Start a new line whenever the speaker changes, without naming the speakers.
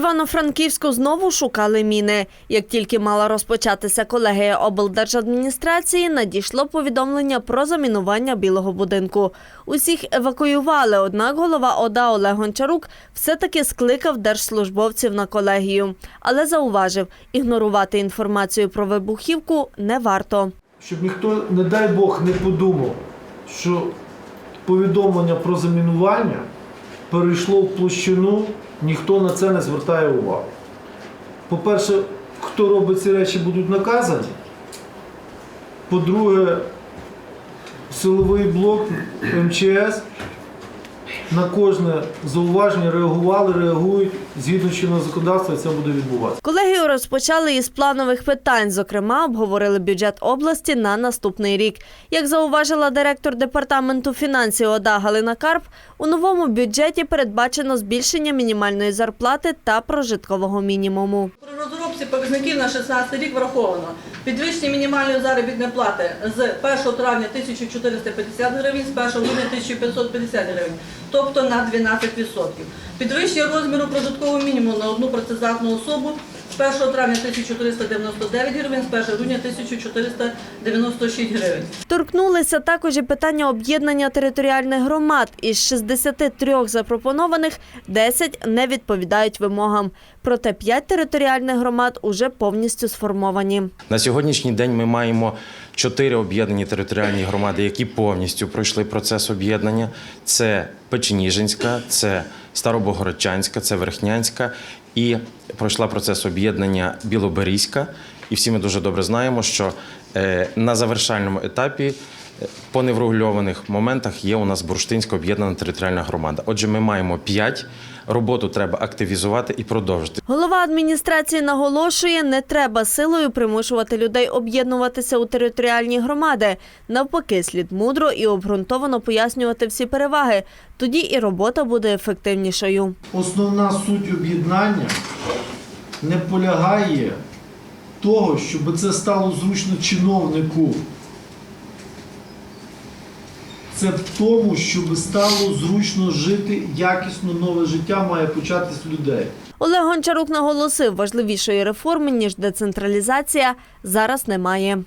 Івано-Франківську знову шукали міни. Як тільки мала розпочатися колегія облдержадміністрації, надійшло повідомлення про замінування білого будинку. Усіх евакуювали, однак голова ОДА Олег Гончарук все-таки скликав держслужбовців на колегію. Але зауважив, ігнорувати інформацію про вибухівку не варто.
щоб ніхто, не дай Бог, не подумав, що повідомлення про замінування перейшло в площину, ніхто на це не звертає увагу. По-перше, хто робить ці речі, будуть наказані. По-друге, силовий блок МЧС на кожне зауваження реагували, реагують згідно чинного законодавства, це буде відбуватися.
Колегію розпочали із планових питань. Зокрема, обговорили бюджет області на наступний рік. Як зауважила директор департаменту фінансів ОДА Галина Карп, у новому бюджеті передбачено збільшення мінімальної зарплати та прожиткового мінімуму.
Розробці показників на 16 рік враховано підвищення мінімальної заробітної плати з 1 травня 1450 гривень, з 1 грудня 1550 гривень, тобто на 12%. Підвищення розміру прожиткового мінімуму на одну працездатну особу з 1 травня 1399 гривень, з 1 грудня 1496 гривень.
Торкнулися також і питання об'єднання територіальних громад. Із 63 запропонованих 10 не відповідають вимогам. Проте 5 територіальних громад уже повністю сформовані.
На сьогоднішній день ми маємо чотири об'єднані територіальні громади, які повністю пройшли процес об'єднання. Це Печеніжинська, це Старобогородчанська, це Верхнянська і пройшла процес об'єднання Білоберізька. І всі ми дуже добре знаємо, що е, на завершальному етапі е, по неврегульованих моментах є у нас Бурштинська об'єднана територіальна громада. Отже, ми маємо п'ять. Роботу треба активізувати і продовжити.
Голова адміністрації наголошує, не треба силою примушувати людей об'єднуватися у територіальні громади. Навпаки, слід мудро і обґрунтовано пояснювати всі переваги. Тоді і робота буде ефективнішою.
Основна суть об'єднання не полягає того, щоб це стало зручно чиновнику. Це в тому, щоб стало зручно жити, якісно нове життя має початись людей.
Олег Гончарук наголосив, важливішої реформи ніж децентралізація зараз немає.